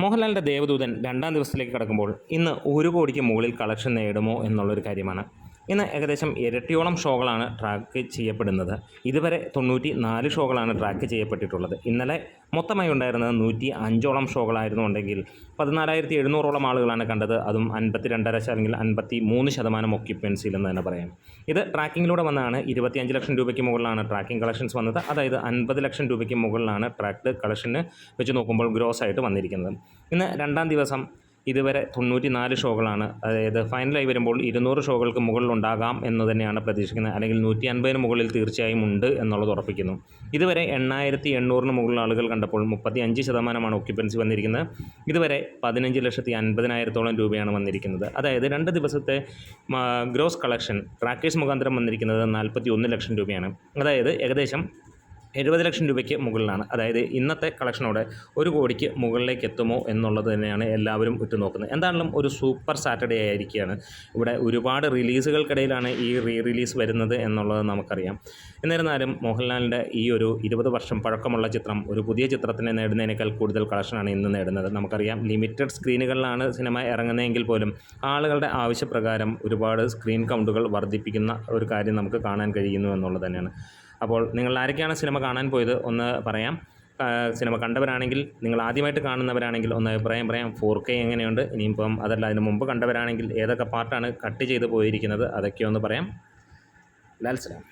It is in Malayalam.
മോഹൻലാലിന്റെ ദേവദൂതൻ രണ്ടാം ദിവസത്തിലേക്ക് കടക്കുമ്പോൾ ഇന്ന് ഒരു കോടിക്ക് മുകളിൽ കളക്ഷൻ നേടുമോ എന്നുള്ളൊരു കാര്യമാണ്. ഇന്ന് ഏകദേശം ഇരട്ടിയോളം ഷോകളാണ് ട്രാക്ക് ചെയ്യപ്പെടുന്നത്. ഇതുവരെ തൊണ്ണൂറ്റി നാല് ഷോകളാണ് ട്രാക്ക് ചെയ്യപ്പെട്ടിട്ടുള്ളത്. ഇന്നലെ മൊത്തമായി ഉണ്ടായിരുന്നത് നൂറ്റി അഞ്ചോളം ഷോകളായിരുന്നുണ്ടെങ്കിൽ പതിനാലായിരത്തി എഴുന്നൂറോളം ആളുകളാണ് കണ്ടത്. അതും അൻപത്തി രണ്ടര അല്ലെങ്കിൽ അൻപത്തി മൂന്ന് ശതമാനം ഒക്യുപ്പൻസിയിൽ എന്ന് തന്നെ പറയാം. ഇത് ട്രാക്കിങ്ങിലൂടെ വന്നതാണ്. ഇരുപത്തിയഞ്ച് ലക്ഷം രൂപയ്ക്ക് മുകളിലാണ് ട്രാക്കിംഗ് കളക്ഷൻസ് വന്നത്. അതായത് അൻപത് ലക്ഷം രൂപയ്ക്ക് മുകളിലാണ് ട്രാക്ട് കളക്ഷന് വെച്ച് നോക്കുമ്പോൾ ഗ്രോസ് ആയിട്ട് വന്നിരിക്കുന്നത്. ഇന്ന് രണ്ടാം ദിവസം ഇതുവരെ തൊണ്ണൂറ്റി നാല് ഷോകളാണ്. അതായത് ഫൈനലായി വരുമ്പോൾ ഇരുന്നൂറ് ഷോകൾക്ക് മുകളിലുണ്ടാകാം എന്ന് തന്നെയാണ് പ്രതീക്ഷിക്കുന്നത്. അല്ലെങ്കിൽ നൂറ്റി അൻപതിന് മുകളിൽ തീർച്ചയായും ഉണ്ട് എന്നുള്ളത് ഉറപ്പിക്കുന്നു. ഇതുവരെ എണ്ണായിരത്തി എണ്ണൂറിന് മുകളിൽ ആളുകൾ കണ്ടപ്പോൾ മുപ്പത്തി അഞ്ച് ശതമാനമാണ് ഒക്യുപ്പൻസി വന്നിരിക്കുന്നത്. ഇതുവരെ പതിനഞ്ച് ലക്ഷത്തി അൻപതിനായിരത്തോളം രൂപയാണ് വന്നിരിക്കുന്നത്. അതായത് രണ്ട് ദിവസത്തെ ഗ്രോസ് കളക്ഷൻ ട്രാക്കേഴ്സ് മുഖാന്തരം വന്നിരിക്കുന്നത് നാൽപ്പത്തി ഒന്ന് ലക്ഷം രൂപയാണ്. അതായത് ഏകദേശം എഴുപത് ലക്ഷം രൂപയ്ക്ക് മുകളിലാണ്. അതായത് ഇന്നത്തെ കളക്ഷനോടെ ഒരു കോടിക്ക് മുകളിലേക്ക് എത്തുമോ എന്നുള്ളത് തന്നെയാണ് എല്ലാവരും ഉറ്റുനോക്കുന്നത്. എന്താണെങ്കിലും ഒരു സൂപ്പർ സാറ്റർഡേ ആയിരിക്കുകയാണ്. ഇവിടെ ഒരുപാട് റിലീസുകൾക്കിടയിലാണ് ഈ റീ റിലീസ് വരുന്നത് എന്നുള്ളത് നമുക്കറിയാം. എന്നിരുന്നാലും മോഹൻലാലിന്റെ ഈ ഒരു ഇരുപത് വർഷം പഴക്കമുള്ള ചിത്രം ഒരു പുതിയ ചിത്രത്തിനെ നേടുന്നതിനേക്കാൾ കൂടുതൽ കളക്ഷനാണ് ഇന്ന് നേടുന്നത്. നമുക്കറിയാം ലിമിറ്റഡ് സ്ക്രീനുകളിലാണ് സിനിമ ഇറങ്ങുന്നതെങ്കിൽ പോലും ആളുകളുടെ ആവശ്യപ്രകാരം ഒരുപാട് സ്ക്രീൻ കൗണ്ടുകൾ വർദ്ധിപ്പിക്കുന്ന ഒരു കാര്യം നമുക്ക് കാണാൻ കഴിയുന്നു എന്നുള്ളത് തന്നെയാണ്. അപ്പോൾ നിങ്ങൾ ആരൊക്കെയാണ് സിനിമ കാണാൻ പോയത് ഒന്ന് പറയാം. സിനിമ കണ്ടവരാണെങ്കിൽ നിങ്ങൾ ആദ്യമായിട്ട് കാണുന്നവരാണെങ്കിൽ ഒന്ന് അഭിപ്രായം പറയാം. ഫോർ കെ എങ്ങനെയുണ്ട്? ഇനിയിപ്പം അതല്ല അതിന് മുമ്പ് കണ്ടവരാണെങ്കിൽ ഏതൊക്കെ പാർട്ടാണ് കട്ട് ചെയ്ത് പോയിരിക്കുന്നത്? അതൊക്കെ ഒന്ന് പറയാം. ലാൽ സലാം.